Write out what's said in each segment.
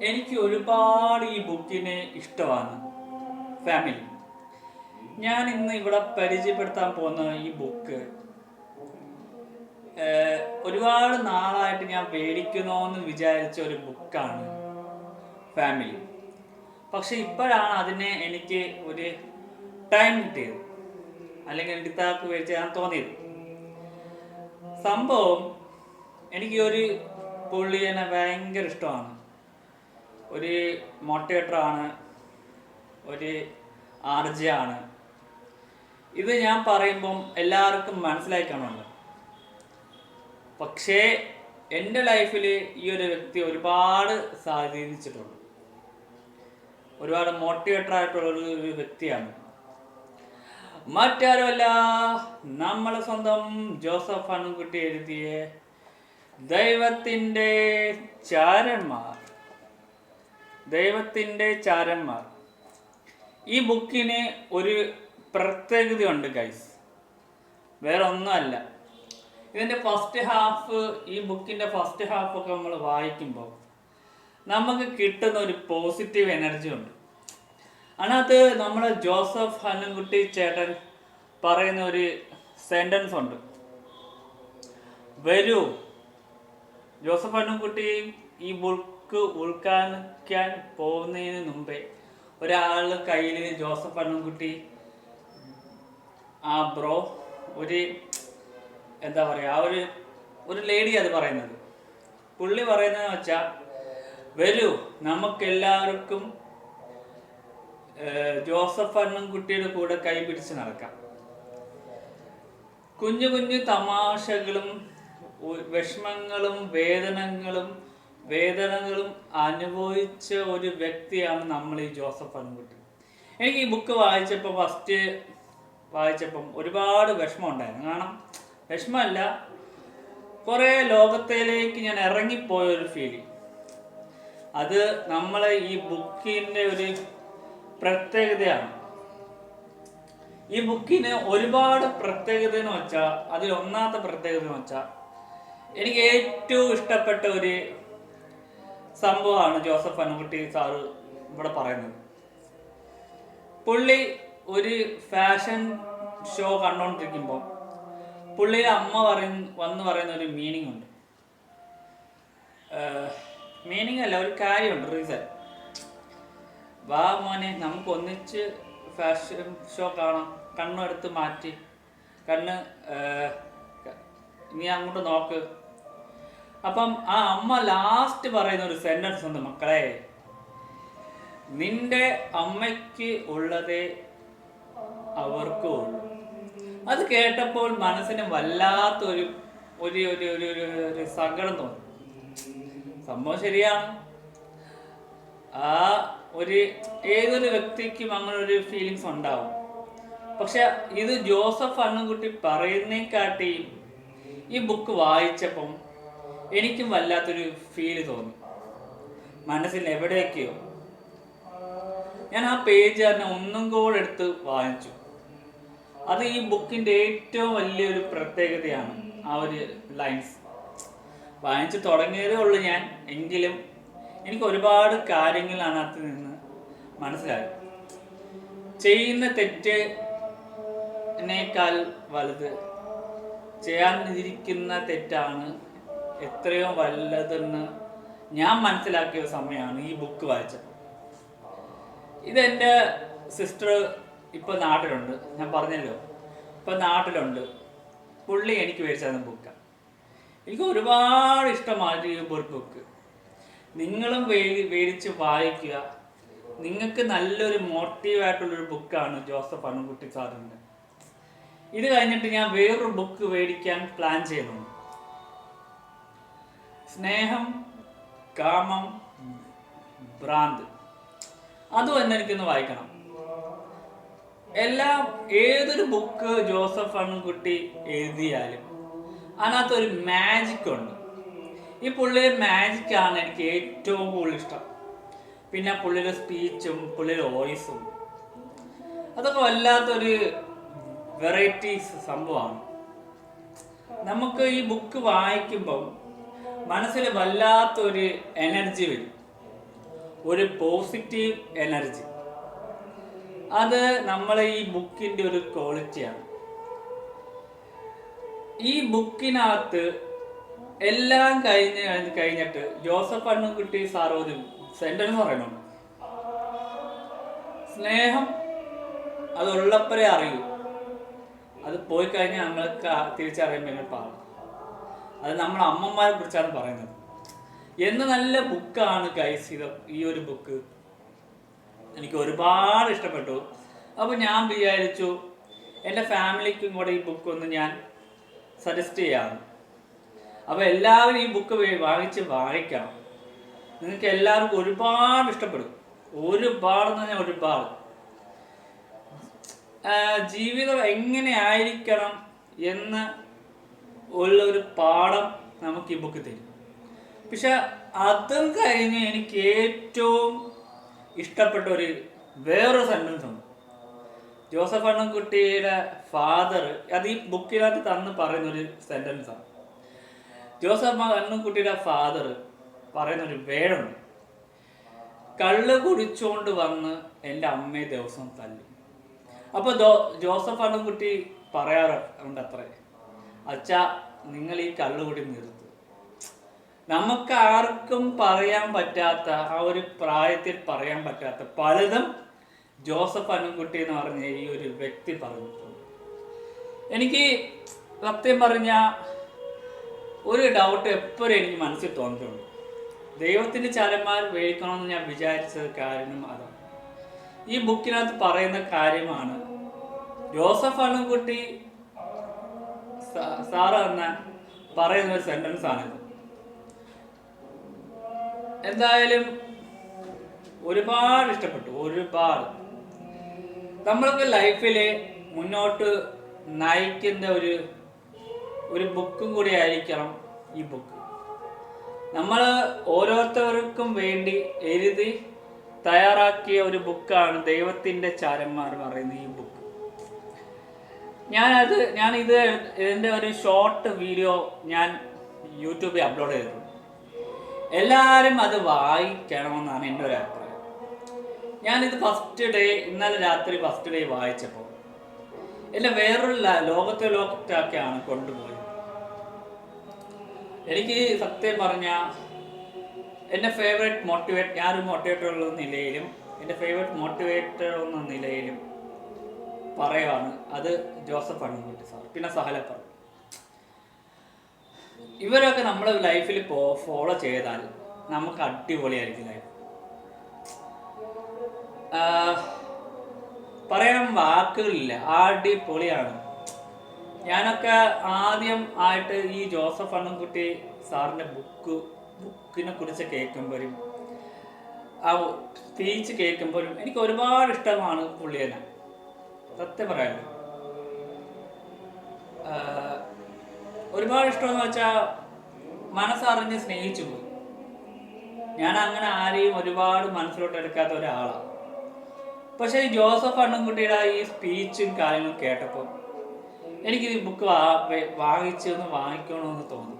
എനിക്ക് ഒരുപാട് ഈ ബുക്കിനെ ഇഷ്ടമാണ്. ഫാമിലി ഞാൻ ഇന്ന് ഇവിടെ പരിചയപ്പെടുത്താൻ പോകുന്ന ഈ ബുക്ക് ഒരുപാട് നാളായിട്ട് ഞാൻ മേടിക്കണമെന്ന് വിചാരിച്ച ഒരു ബുക്കാണ് ഫാമിലി പക്ഷെ ഇപ്പോഴാണ് അതിനെ എനിക്ക് ഒരു ടൈം കിട്ടിയത്. അല്ലെങ്കിൽ എടുത്താക്ക് മേടിച്ച് ഞാൻ തോന്നിയത്. സംഭവം എനിക്ക് ഒരു പുള്ളിയെ ഭയങ്കര ഇഷ്ടമാണ്. ഒരു മോട്ടിവേറ്ററാണ് ഒരു ആർജയാണ് ഇത് ഞാൻ പറയുമ്പം എല്ലാവർക്കും മനസ്സിലായി കാണുന്നുണ്ട് പക്ഷേ എന്റെ ലൈഫിൽ ഈ ഒരു വ്യക്തി ഒരുപാട് സ്വാധീനിച്ചിട്ടുണ്ട്. ഒരുപാട് മോട്ടിവേറ്റർ ആയിട്ടുള്ള ഒരു വ്യക്തിയാണ്. മറ്റാരുമല്ല നമ്മളെ സ്വന്തം ജോസഫ് അണുകുട്ടി എഴുതിയ ദൈവത്തിന്റെ ചാരന്മാർ. ദൈവത്തിന്റെ ചാരന്മാർ. ഈ ബുക്കിന് ഒരു പ്രത്യേകതയുണ്ട് ഗൈസ് വേറെ ഒന്നുമല്ല ഇതിന്റെ ഫസ്റ്റ് ഹാഫ് ഈ ബുക്കിന്റെ ഫസ്റ്റ് ഹാഫ് ഒക്കെ നമ്മൾ വായിക്കുമ്പോൾ നമുക്ക് കിട്ടുന്ന ഒരു പോസിറ്റീവ് എനർജി ഉണ്ട്. അതിനകത്ത് നമ്മൾ ജോസഫ് ഹനുംകുട്ടി ചേട്ടൻ പറയുന്ന ഒരു സെന്റൻസ് ഉണ്ട്. വരൂ. ജോസഫ് ഹനുംകുട്ടി ഈ ബുക്ക് ഉൾക്കാണിക്കാൻ പോകുന്നതിന് മുമ്പേ ഒരാൾ കയ്യിൽ ജോസഫ് അണ്ണൻകുട്ടി. ആ ബ്രോ ഒരു എന്താ പറയുക ആ ഒരു ഒരു ലേഡി അത് പറയുന്നത്. പുള്ളി പറയുന്നതെന്ന് വെച്ചാൽ വരൂ നമുക്കെല്ലാവർക്കും ജോസഫ് അണ്ണൻകുട്ടിയുടെ കൂടെ കൈ പിടിച്ച് നടക്കാം. കുഞ്ഞു കുഞ്ഞു തമാശകളും വിഷമങ്ങളും വേദനകളും വേദനകളും അനുഭവിച്ച ഒരു വ്യക്തിയാണ് നമ്മൾ ഈ ജോസഫ് അനുകുട്ടി എനിക്ക് ഈ ബുക്ക് വായിച്ചപ്പോൾ ഫസ്റ്റ് വായിച്ചപ്പം ഒരുപാട് വിഷമം ഉണ്ടായിരുന്നു. കാരണം വിഷമമല്ല കുറേ ലോകത്തിലേക്ക് ഞാൻ ഇറങ്ങിപ്പോയ ഒരു ഫീലിംഗ് അത് നമ്മളെ ഈ ബുക്കിന്റെ ഒരു പ്രത്യേകതയാണ്. ഈ ബുക്കിന് ഒരുപാട് പ്രത്യേകത എന്ന് വെച്ചാൽ അതിൽ ഒന്നാമത്തെ പ്രത്യേകത എന്ന് വെച്ചാൽ എനിക്ക് ഏറ്റവും ഇഷ്ടപ്പെട്ട ഒരു സംഭവമാണ് ജോസഫ് അനുകുട്ടി സാറ് ഇവിടെ പറയുന്നത്. പുള്ളി ഒരു ഫാഷൻ ഷോ കണ്ടോണ്ടിരിക്കുമ്പോൾ പുള്ളിയുടെ അമ്മ പറയുന്ന വന്ന് പറയുന്ന ഒരു മീനിങ് ഉണ്ട് മീനിങ് അല്ല ഒരു കാര്യമുണ്ട് റീസൺ വാ മോനെ നമുക്ക് ഒന്നിച്ച് ഫാഷൻ ഷോ കാണാം. കണ്ണെടുത്ത് മാറ്റി. കണ്ണ് നീ അങ്ങോട്ട് നോക്ക്. അപ്പം ആ അമ്മ ലാസ്റ്റ് പറയുന്ന ഒരു സെന്റൻസ് ഉണ്ട് മക്കളെ. നിന്റെ അമ്മയ്ക്ക് ഉള്ളതേ അവർക്കും അത് കേട്ടപ്പോൾ മനസ്സിന് വല്ലാത്തൊരു ഒരു ഒരു ഒരു ഒരു സങ്കടം തോന്നി. സംഭവം ശരിയാണ്. ആ ഒരു ഏതൊരു വ്യക്തിക്കും അങ്ങനെ ഒരു ഫീലിങ്സ് ഉണ്ടാവും. പക്ഷെ ഇത് ജോസഫ് അണ്ണുകുട്ടി പറയുന്നേക്കാട്ടിയും ഈ ബുക്ക് വായിച്ചപ്പം എനിക്കും വല്ലാത്തൊരു ഫീൽ തോന്നി. മനസ്സിൽ എവിടെയൊക്കെയോ. ഞാൻ ആ പേജ് തന്നെ ഒന്നും കൂടെ എടുത്ത് വായിച്ചു. അത് ഈ ബുക്കിന്റെ ഏറ്റവും വലിയൊരു പ്രത്യേകതയാണ് ആ ഒരു ലൈൻസ് വായിച്ചു തുടങ്ങിയതേ ഉള്ളൂ ഞാൻ. എങ്കിലും എനിക്ക് ഒരുപാട് കാര്യങ്ങൾ അതിനകത്ത് നിന്ന് മനസ്സിലായി. ചെയ്യുന്ന തെറ്റിനേക്കാൾ വലുത്. ചെയ്യാനിരിക്കുന്ന തെറ്റാണ് എത്രയോ വല്ലതെന്ന് ഞാൻ മനസ്സിലാക്കിയ സമയമാണ് ഈ ബുക്ക് വായിച്ചത്. ഇതെന്റെ സിസ്റ്റർ ഇപ്പൊ നാട്ടിലുണ്ട്. ഞാൻ പറഞ്ഞല്ലോ. ഇപ്പൊ നാട്ടിലുണ്ട്. പുള്ളി എനിക്ക് മേടിച്ചു ബുക്കാണ് എനിക്ക് ഒരുപാട് ഇഷ്ടമായി ഈ ബുക്ക് നിങ്ങളും മേടിച്ച് വായിക്കുക. നിങ്ങൾക്ക് നല്ലൊരു മോട്ടീവായിട്ടുള്ളൊരു ബുക്കാണ് ജോസഫ് അണുകുട്ടി സാറിന്റെ. ഇത് കഴിഞ്ഞിട്ട് ഞാൻ വേറൊരു ബുക്ക് മേടിക്കാൻ പ്ലാൻ ചെയ്യുന്നുണ്ട്. സ്നേഹം കാമം ഭ്രാന്ത്. അതും തന്നെ എനിക്കൊന്ന് വായിക്കണം. എല്ലാം ഏതൊരു ബുക്ക് ജോസഫ് അണ്ണുകുട്ടി എഴുതിയാലും അതിനകത്ത് ഒരു മാജിക് ഉണ്ട്. ഈ പുള്ളിയുടെ മാജിക് ആണ് എനിക്ക് ഏറ്റവും കൂടുതൽ ഇഷ്ടം. പിന്നെ പുള്ളിയുടെ സ്പീച്ചും പുള്ളിയുടെ വോയിസും അതൊക്കെ വല്ലാത്തൊരു വെറൈറ്റീസ് സംഭവമാണ്. നമുക്ക് ഈ ബുക്ക് വായിക്കുമ്പം മനസ്സിൽ വല്ലാത്തൊരു എനർജി വരും. ഒരു പോസിറ്റീവ് എനർജി. അത് നമ്മളെ ഈ ബുക്കിന്റെ ഒരു ക്വാളിറ്റിയാണ്. ഈ ബുക്കിനകത്ത് എല്ലാം കഴിഞ്ഞ് കഴിഞ്ഞ് കഴിഞ്ഞിട്ട് ജോസഫ് അണ്ണുകുട്ടി സാറോദ്യം സെന്റൻസ് പറയണം. സ്നേഹം അതുള്ളപ്പോഴേ അറിയൂ. അത് പോയി കഴിഞ്ഞാൽ നമ്മൾ തിരിച്ചറിയുമ്പോൾ ഭയങ്കര പാടാണ് അത് നമ്മുടെ അമ്മമാരെ കുറിച്ചാണ് പറയുന്നത്. എന്ന് നല്ല ബുക്കാണ് ഗൈസ് ഈ ഒരു ബുക്ക് എനിക്ക് ഒരുപാട് ഇഷ്ടപ്പെട്ടു. അപ്പോൾ ഞാൻ വിചാരിച്ചു എന്റെ ഫാമിലിക്കും കൂടെ ഈ ബുക്ക് ഒന്ന് ഞാൻ സജസ്റ്റ് ചെയ്യാം. അപ്പോൾ എല്ലാവരും ഈ ബുക്ക് വാങ്ങിച്ച് വായിക്കാം നിങ്ങൾക്ക് എല്ലാവർക്കും ഒരുപാട് ഇഷ്ടപ്പെടും. ഒരുപാട് എന്ന് പറഞ്ഞാൽ ഒരുപാട്. ജീവിതം എങ്ങനെ ആയിരിക്കണം എന്ന് ഉള്ള ഒരു പാഠം നമുക്ക് ഈ ബുക്ക് തരും. പക്ഷെ അതും കഴിഞ്ഞ് എനിക്ക് ഏറ്റവും ഇഷ്ടപ്പെട്ട ഒരു വേറൊരു സെന്റൻസ് ഉണ്ട്. ജോസഫ് അണ്ണൻകുട്ടിയുടെ ഫാദർ അത് ഈ ബുക്കിനകത്ത് തന്ന് പറയുന്ന ഒരു ജോസഫ് അണ്ണൻകുട്ടിയുടെ ഫാദർ പറയുന്ന ഒരു വേടുണ്ട് കള്ള് കുടിച്ചോണ്ട് വന്ന് എന്റെ അമ്മയെ ദിവസം തല്ലി. അപ്പോൾ ജോസഫ് അണ്ണൻകുട്ടി പറയാറുണ്ട് അത്രേ. അച്ഛാ നിങ്ങൾ ഈ കള്ളുകൂടി നിർത്തു. നമുക്ക് ആർക്കും പറയാൻ പറ്റാത്ത ആ ഒരു പ്രായത്തിൽ പറയാൻ പറ്റാത്ത പലതും ജോസഫ് അനുകുട്ടി എന്ന് പറഞ്ഞ ഈ ഒരു വ്യക്തി പറഞ്ഞിട്ടുണ്ട്. എനിക്ക് സത്യം പറഞ്ഞ ഒരു ഡൗട്ട് എപ്പോഴും എനിക്ക് മനസ്സിൽ തോന്നിയിട്ടുണ്ട് ദൈവത്തിന്റെ ചരന്മാർ വേടിക്കണമെന്ന് ഞാൻ വിചാരിച്ചത് കാരണം അതാണ്. ഈ ബുക്കിനകത്ത് പറയുന്ന കാര്യമാണ് ജോസഫ് അണ്ണൻകുട്ടി സാ- സാറ് എന്ന പറയുന്ന ഒരു സെന്റൻസ് ആണ്. എന്തായാലും ഒരുപാട് ഇഷ്ടപ്പെട്ടു ഒരുപാട്. നമ്മൾക്ക് ലൈഫിൽ മുന്നോട്ട് നയിക്കുന്ന ഒരു ഒരു ബുക്കും കൂടി ആയിരിക്കണം ഈ ബുക്ക് നമ്മൾ ഓരോരുത്തർക്കും വേണ്ടി എഴുതി തയ്യാറാക്കിയ ഒരു ബുക്കാണ് ദൈവത്തിന്റെ ചാരന്മാർ പറയുന്ന ഈ ബുക്ക് ഞാനത് ഞാൻ ഇത് ഇതിന്റെ ഒരു ഷോർട്ട് വീഡിയോ ഞാൻ യൂട്യൂബിൽ അപ്ലോഡ് ചെയ്തു എല്ലാവരും അത് വായിക്കണമെന്നാണ് എന്റെ ഒരു അഭിപ്രായം. ഞാനിത് ഫസ്റ്റ് ഡേ ഇന്നലെ രാത്രി ഫസ്റ്റ് ഡേ വായിച്ചപ്പോൾ എല്ലാം വേറൊരു ലോകത്തെ ലോകത്തൊക്കെയാണ് കൊണ്ടുപോയത്. എനിക്ക് സത്യം പറഞ്ഞ എന്റെ ഫേവറേറ്റ് മോട്ടിവേറ്റ് ഞാനൊരു മോട്ടിവേറ്റർ നിലയിലും എന്റെ ഫേവറേറ്റ് മോട്ടിവേറ്റർ എന്ന നിലയിലും പറയുവാണ്. അത് ജോസഫ് അണ്ണൻകുട്ടി സാർ. പിന്നെ സഹലപ്പർ ഇവരൊക്കെ നമ്മുടെ ലൈഫിൽ ഫോളോ ചെയ്താൽ നമുക്ക് അടിപൊളിയായിരിക്കും ലൈഫ് പറയാൻ വാക്കുകളില്ല. അടിപൊളിയാണ്. ഞാനൊക്കെ ആദ്യം ആയിട്ട് ഈ ജോസഫ് അണ്ണൻകുട്ടി സാറിന്റെ ബുക്ക് ബുക്കിനെ കുറിച്ച് കേൾക്കുമ്പോഴും ആ സ്പീച്ച് കേൾക്കുമ്പോഴും എനിക്ക് ഒരുപാട് ഇഷ്ടമാണ് പുള്ളിയെ സത്യം പറയാലോ. ഒരുപാട് ഇഷ്ടമെന്ന് വെച്ചാൽ മനസ്സറിഞ്ഞ് സ്നേഹിച്ചു പോയി ഞാൻ അങ്ങനെ ആരെയും ഒരുപാട് മനസ്സിലോട്ട് എടുക്കാത്ത ഒരാളാണ് പക്ഷേ ജോസഫ് അണ്ണൻകുട്ടിയുടെ ഈ സ്പീച്ചും കാര്യങ്ങളും കേട്ടപ്പോൾ എനിക്ക് ഈ ബുക്ക് വാ വേ- വാങ്ങിച്ച് ഒന്ന് വാങ്ങിക്കണമെന്ന് തോന്നി.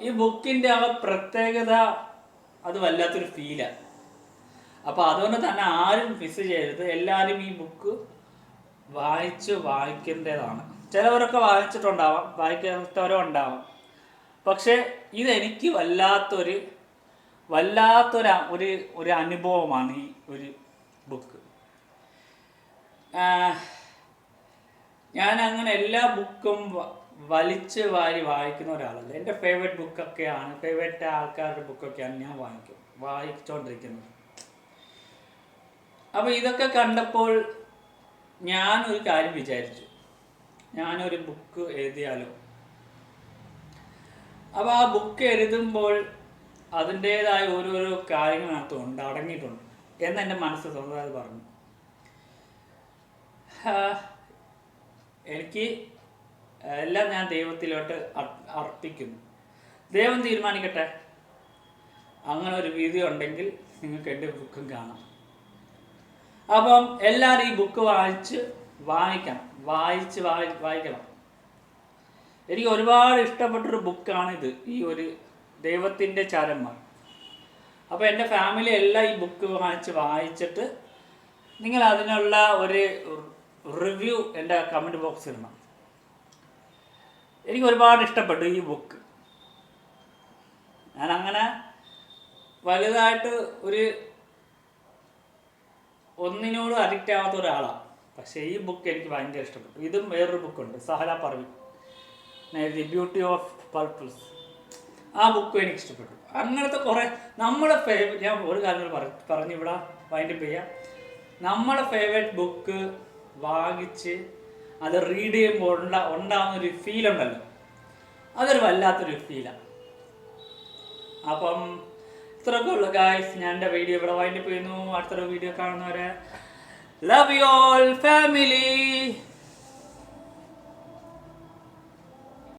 ഈ ബുക്കിന്റെ ആ പ്രത്യേകത അത് വല്ലാത്തൊരു ഫീലാണ് അപ്പോൾ അതുകൊണ്ട് തന്നെ ആരും മിസ് ചെയ്യരുത്. എല്ലാവരും ഈ ബുക്ക് വായിച്ച് വായിക്കേണ്ടതാണ്. ചിലവരൊക്കെ വായിച്ചിട്ടുണ്ടാവാം വായിക്കാത്തവരും ഉണ്ടാവാം. പക്ഷേ ഇതെനിക്ക് വല്ലാത്തൊരു വല്ലാത്തൊരു ഒരു ഒരു അനുഭവമാണ് ഈ ഒരു ബുക്ക് ഞാൻ അങ്ങനെ എല്ലാ ബുക്കും വലിച്ച് വാരി വായിക്കുന്ന ഒരാളല്ല. എന്റെ ഫേവറേറ്റ് ബുക്കൊക്കെയാണ് ഫേവറേറ്റ് ആൾക്കാരുടെ ബുക്കൊക്കെയാണ് ഞാൻ വാങ്ങിക്കും വായിച്ചുകൊണ്ടിരിക്കുന്നത് അപ്പോൾ ഇതൊക്കെ കണ്ടപ്പോൾ ഞാനൊരു കാര്യം വിചാരിച്ചു. ഞാനൊരു ബുക്ക് എഴുതിയാലോ? അപ്പോൾ ആ ബുക്ക് എഴുതുമ്പോൾ അതിന്റേതായ ഓരോരോ കാര്യങ്ങളകത്തുണ്ട് അടങ്ങിയിട്ടുണ്ട് എന്ന് എന്റെ മനസ്സ് സ്വന്തമായി പറഞ്ഞു. എനിക്ക് എല്ലാം ഞാൻ ദൈവത്തിലോട്ട് അർപ്പിക്കുന്നു. ദൈവം തീരുമാനിക്കട്ടെ? അങ്ങനെ ഒരു വീതി ഉണ്ടെങ്കിൽ നിങ്ങൾക്ക് എന്റെ ബുക്കും കാണാം. അപ്പം എല്ലാവരും ഈ ബുക്ക് വായിച്ച് വായിക്കണം. വായിച്ച് വായി വായിക്കണം. എനിക്ക് ഒരുപാട് ഇഷ്ടപ്പെട്ടൊരു ബുക്കാണിത് ഈ ഒരു ദൈവത്തിന്റെ ചരന്മാർ അപ്പോൾ എന്റെ ഫാമിലി എല്ലാം ഈ ബുക്ക് വാങ്ങിച്ച് വായിച്ചിട്ട് നിങ്ങൾ അതിനുള്ള ഒരു റിവ്യൂ എന്റെ കമന്റ് ബോക്സിൽ ഇടണം. എനിക്ക് ഒരുപാട് ഇഷ്ടപ്പെട്ടു ഈ ബുക്ക് ഞാൻ അങ്ങനെ വലുതായിട്ട് ഒരു ഒന്നിനോട് അഡിക്റ്റ് ആവാത്ത ഒരാളാണ് പക്ഷേ ഈ ബുക്ക് എനിക്ക് ഭയങ്കര ഇഷ്ടപ്പെട്ടു. ഇതും വേറൊരു ബുക്കുണ്ട് Sahala Parvi the beauty of purples ആ ബുക്കും എനിക്ക് ഇഷ്ടപ്പെട്ടു. അങ്ങനത്തെ കുറേ നമ്മുടെ ഫേവറേറ്റ് ഞാൻ ഒരു കാര്യം പറഞ്ഞു ഇവിടെ വൈൻഡപ്പ് ചെയ്യാം. നമ്മുടെ ഫേവറേറ്റ് ബുക്ക് വാങ്ങിച്ച് അത് റീഡ് ചെയ്യുമ്പോൾ ഉണ്ടാ ഉണ്ടാകുന്ന ഒരു ഫീൽ ഉണ്ടല്ലോ. അതൊരു വല്ലാത്തൊരു ഫീലാണ് അപ്പം ഇത്രയൊക്കെ ഉള്ളു ഗായ്സ് ഞാൻ എന്റെ വീഡിയോ ഇവിടെ വൈൻഡപ്പ് ചെയ്യുന്നു. അടുത്തൊരു വീഡിയോ കാണുന്നവരെ. Love you all family